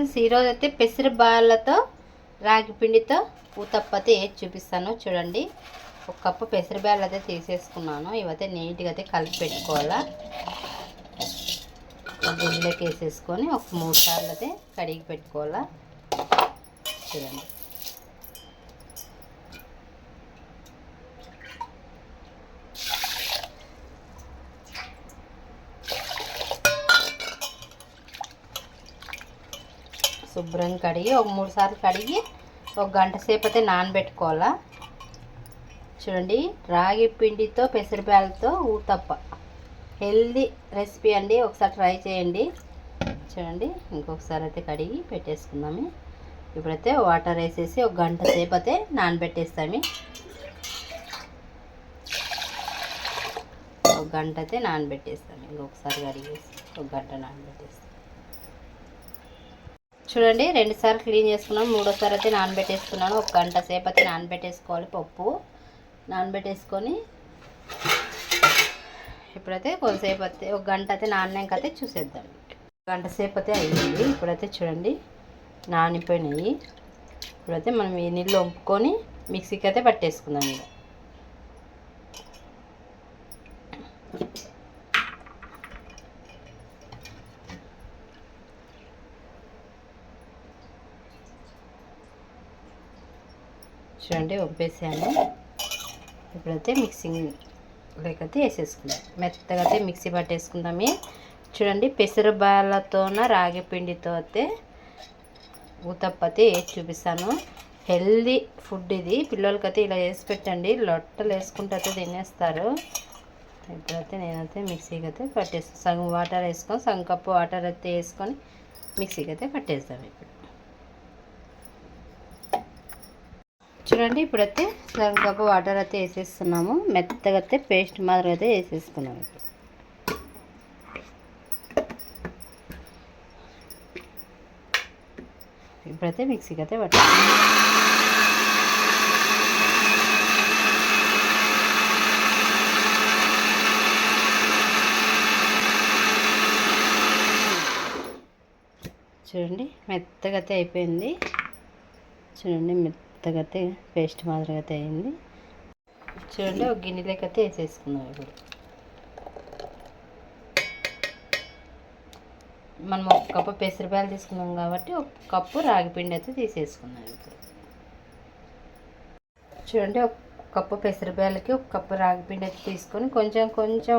Friends ఈరోజు అయితే పెసర బాళ్ళతో రాగి పిండితో ఊతప్పతే వేసి చూపిస్తాను చూడండి. ఒక కప్పు పెసరబ్యాళ్ళ అయితే తీసేసుకున్నాను. ఇవైతే నీట్గా అయితే కలిపి పెట్టుకోవాలా. గిన్నెలోకి వేసేసుకొని ఒక మూడు సార్లు అయితే కడిగి పెట్టుకోవాలా. చూడండి. శుభ్రంగా కడిగి ఒక మూడు సార్లు కడిగి ఒక గంట సేపు అయితే నానబెట్టుకోవాలా. చూడండి రాగి పిండితో పెసరబ్యాలతో ఊతప్ప. హెల్దీ రెసిపీ అండి ఒకసారి ట్రై చేయండి. చూడండి ఇంకొకసారి అయితే కడిగి పెట్టేసుకుందాము. ఇప్పుడైతే వాటర్ వేసేసి ఒక గంట సేపు అయితే నానబెట్టేస్తాము. ఒక గంట అయితే నానబెట్టేస్తాము. ఇంకొకసారి కడిగేసి ఒక గంట నానబెట్టేస్తాం చూడండి రెండుసార్లు క్లీన్ చేసుకున్నాం. మూడోసారి అయితే నానబెట్టేసుకున్నాను. ఒక గంట సేపు అయితే నానబెట్టేసుకోవాలి పప్పు. నానబెట్టేసుకొని ఇప్పుడైతే కొద్దిసేపు అయితే ఒక గంట అయితే నాన్నాక అయితే చూసేద్దాం. గంట సేపు అయితే అయ్యింది. ఇప్పుడైతే చూడండి నానిపోయినాయి. ఇప్పుడైతే మనం ఈ నీళ్ళు వంపుకొని మిక్సీకి అయితే పట్టేసుకుందాం ఇక. చూడండి ఒప్పేసాను ఇప్పుడైతే మిక్సింగ్ లేకపోతే వేసేసుకుందాం. మెత్తగా అయితే మిక్సీ పట్టేసుకుందామే. చూడండి పెసరబాలతోన రాగి పిండితో అయితే ఊతప్పతే వేసి చూపిస్తాను. హెల్దీ ఫుడ్ ఇది. పిల్లలకైతే ఇలా వేసి పెట్టండి. లొట్టలు వేసుకుంటే అయితే తినేస్తారు. ఇప్పుడైతే నేనైతే మిక్సీకి అయితే పట్టేస్తాను. సగం వాటర్ వేసుకొని సగం కప్పు వాటర్ అయితే వేసుకొని మిక్సీకి అయితే పట్టేస్తాం ఇప్పుడు. చూడండి ఇప్పుడైతే సగం కప్పు వాటర్ అయితే వేసేస్తున్నాము. మెత్తగా అయితే పేస్ట్ మాదిరి అయితే వేసేసుకున్నాము. ఇప్పుడైతే మిక్సీకి అయితే పట్టాలి చూడండి మెత్తగా అయితే అయిపోయింది. చూడండి మెత్త అయితే పేస్ట్ మాదిరిగా అయితే అయింది. చూడండి ఒక గిన్నెలోకి అయితే వేసేసుకుందాం ఇప్పుడు. మనం ఒక కప్పు పెసరపాయలు తీసుకున్నాం కాబట్టి ఒక కప్పు రాగి పిండి అయితే తీసేసుకున్నాం ఇప్పుడు. చూడండి ఒక కప్పు పెసరపాయలకి ఒక కప్పు రాగిపిండి అయితే తీసుకొని కొంచెం కొంచెం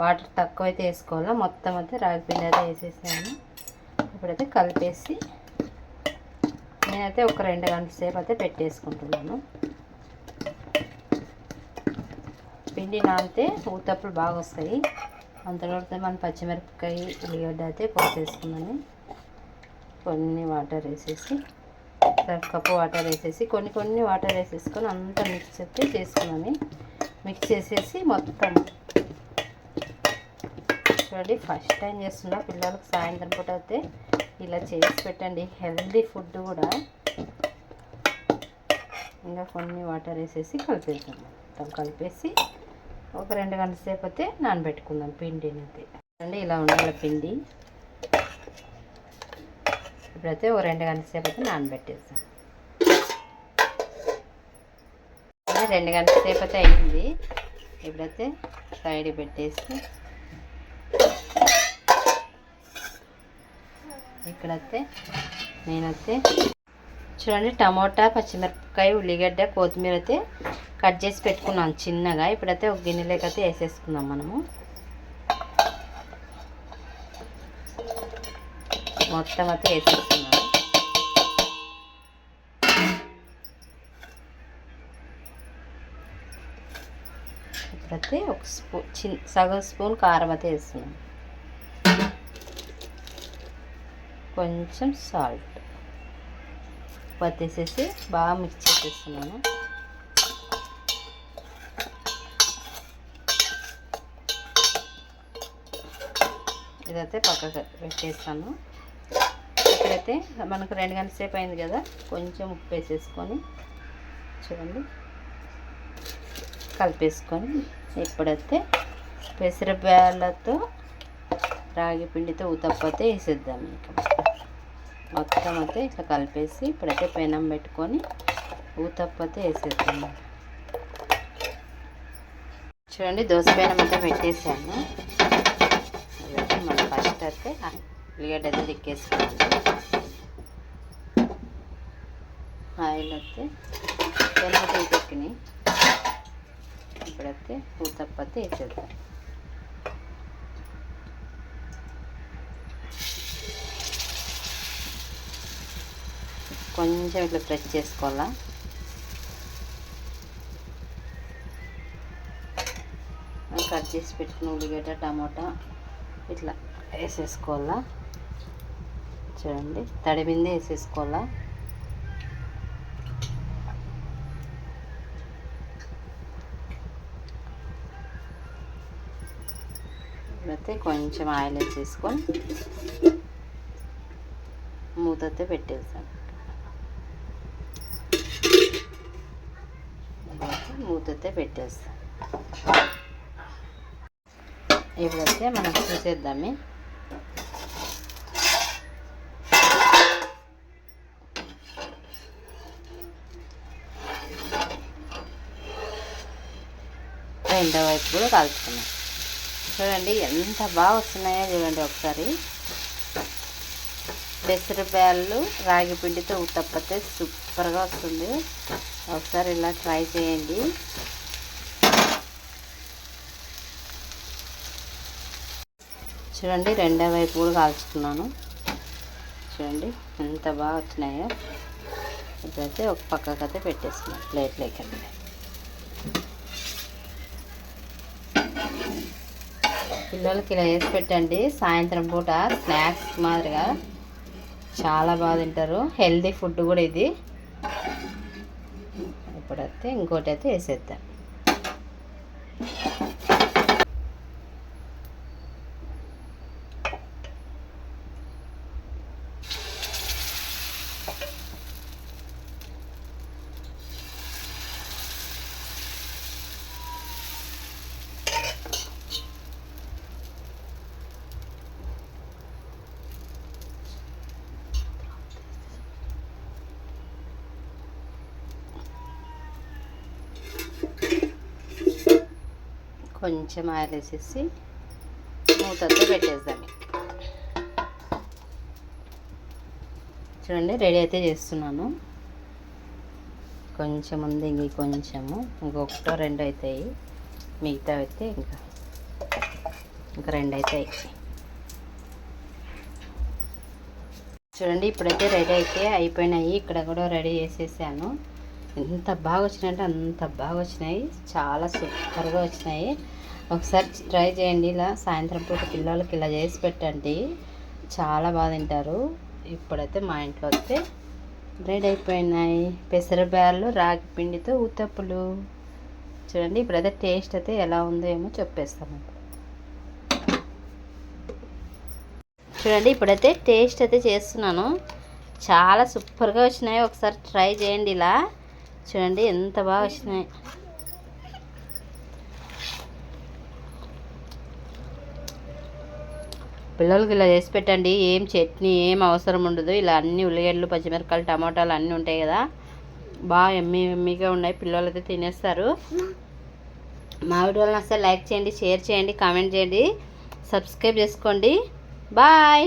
వాటర్ తక్కువ అయితే వేసుకోవాలా. మొత్తం అయితే రాగిపిండి అయితే వేసేసాను. ఇప్పుడైతే కలిపేసి నేనైతే ఒక రెండు గంటల సేపు అయితే పెట్టేసుకుంటున్నాను. పిండి నానితే ఊతప్పులు బాగా వస్తాయి. అంతలోపు మనం పచ్చిమిరపకాయ ఉల్లిగడ్డ అయితే కోసేసుకున్నాను కొన్ని వాటర్ వేసేసి కప్పు వాటర్ వేసేసి కొన్ని కొన్ని వాటర్ వేసేసుకొని అంతా మిక్స్ అయితే చేసుకున్నాను. మిక్స్ చేసేసి మొత్తం చూడండి ఫస్ట్ టైం చేస్తున్నా పిల్లలకు సాయంత్రం పూట అయితే ఇలా చేసి పెట్టండి. హెల్దీ ఫుడ్ కూడా ఇంకా కొన్ని వాటర్ వేసేసి కలిపేద్దాం. మొత్తం కలిపేసి ఒక రెండు గంటల సేపు అయితే నానబెట్టుకుందాం పిండిని అయితే అండి ఇలా ఉండాలి పిండి. ఇప్పుడైతే ఒక రెండు గంటల సేపు అయితే నానబెట్టేస్తాం రెండు గంటల సేపు అయితే అయింది. ఇప్పుడైతే సైడ్ పెట్టేసి ఇక్కడైతే నేనైతే చూడండి టమోటా పచ్చిమిరపకాయ ఉల్లిగడ్డ కొత్తిమీర అయితే కట్ చేసి పెట్టుకున్నాను చిన్నగా. ఇప్పుడైతే ఒక గిన్నెలోకైతే అయితే వేసేసుకుందాం మనము. మొత్తం అయితే వేసేసుకున్నాను ఇప్పుడైతే ఒక స్పూన్ చిన్న సగం స్పూన్ కారం అయితే వేస్తున్నాం కొంచెం సాల్ట్. పట్టేసేసి బాగా మిక్స్ చేసేస్తున్నాను. ఇదైతే పక్కకు పెట్టేస్తాను. ఇప్పుడైతే మనకు రెండు గంటల సేపు అయింది కదా కొంచెం ఉప్పు వేసేసుకొని చూడండి. కలిపేసుకొని ఇప్పుడైతే పెసరబ్యాళ్ళతో రాగి పిండితో ఉతప్పతే వేసేద్దాం ఇంకా. మొత్తం అయితే ఇట్లా కలిపేసి ఇప్పుడైతే పెనం పెట్టుకొని ఊతప్పతే వేసేద్దాం చూడండి దోశ పెనం అయితే పెట్టేసాను మనం ఫస్ట్ అయితే ఉల్లిగడ్డ అయితే దిక్కేసుకోవాలి ఆయిల్ అయితే పెనం అయితే ఇప్పుడైతే ఊతప్పతే వేసేద్దాం. కొంచెం ఇట్లా ప్రెస్ చేసుకోవాలా? కట్ చేసి పెట్టుకున్న ఉల్లిగడ్డ టమాటా ఇట్లా వేసేసుకోవాలా? చూడండి తడి బిందే వేసేసుకోవాలా? ఇప్పుడైతే కొంచెం ఆయిల్ వేసేసుకొని మూతతే పెట్టేస్తాను మూతతే పెట్టేస్తాం. ఇప్పుడైతే మనం చూసేద్దామే. రెండో వైపు కూడా కాల్చుకున్నాం. చూడండి ఎంత బాగా వస్తున్నాయో చూడండి ఒకసారి. పెసరబ్యాళ్ళు రాగి పిండితో ఉత్తప్పతే సూపర్గా వస్తుంది. ఒకసారి ఇలా ట్రై చేయండి. చూడండి రెండో వైపు కూడా కాల్చుకున్నాను చూడండి ఎంత బాగా వచ్చినాయో. ఇప్పుడైతే ఒక పక్కకు అయితే పెట్టేస్తున్నాను ప్లేట్లోకి అయితే పిల్లలకి ఇలా వేసి పెట్టండి. సాయంత్రం పూట స్నాక్స్ మాదిరిగా. చాలా బాగా తింటారు. హెల్తీ ఫుడ్ కూడా ఇది. ఇప్పుడైతే ఇంకోటి అయితే వేసేద్దాం. కొంచెం ఆయిల్ వేసేసి మూతతో పెట్టేద్దాం. చూడండి రెడీ అయితే చేస్తున్నాను. కొంచెం ఉంది ఇంక కొంచెము. ఇంకొకటో రెండు అవుతాయి మిగతా అయితే ఇంకా ఇంకా రెండు అవుతాయి చూడండి ఇప్పుడైతే రెడీ అయితే అయిపోయినాయి. ఇక్కడ కూడా రెడీ చేసేసాను. ఎంత బాగా వచ్చినాయంటే అంత బాగా వచ్చినాయి చాలా సూపర్గా వచ్చినాయి. ఒకసారి ట్రై చేయండి ఇలా. సాయంత్రం పూట పిల్లలకి ఇలా చేసి పెట్టండి. చాలా బాగా తింటారు. ఇప్పుడైతే మా ఇంట్లో వస్తే రెడీ అయిపోయినాయి. పెసరబ్యాళ్ళు రాగి పిండితో ఊతప్పులు చూడండి ఇప్పుడైతే టేస్ట్ అయితే ఎలా ఉందో ఏమో చెప్పేస్తాము చూడండి ఇప్పుడైతే టేస్ట్ అయితే చేస్తున్నాను. చాలా సూపర్గా వచ్చినాయి. ఒకసారి ట్రై చేయండి ఇలా. చూడండి ఎంత బాగా వచ్చినాయి. పిల్లలకి ఇలా చేసి పెట్టండి ఏం చట్నీ ఏం అవసరం ఉండదు. ఇలా అన్ని ఉల్లిగడ్డలు పచ్చిమిరపకాయలు టమాటాలు అన్నీ ఉంటాయి కదా. బాగా ఎమ్మి ఎమ్మిగా ఉన్నాయి పిల్లలు అయితే తినేస్తారు. మా వీడియోలను వస్తే లైక్ చేయండి షేర్ చేయండి కామెంట్ చేయండి. సబ్స్క్రైబ్ చేసుకోండి. బాయ్!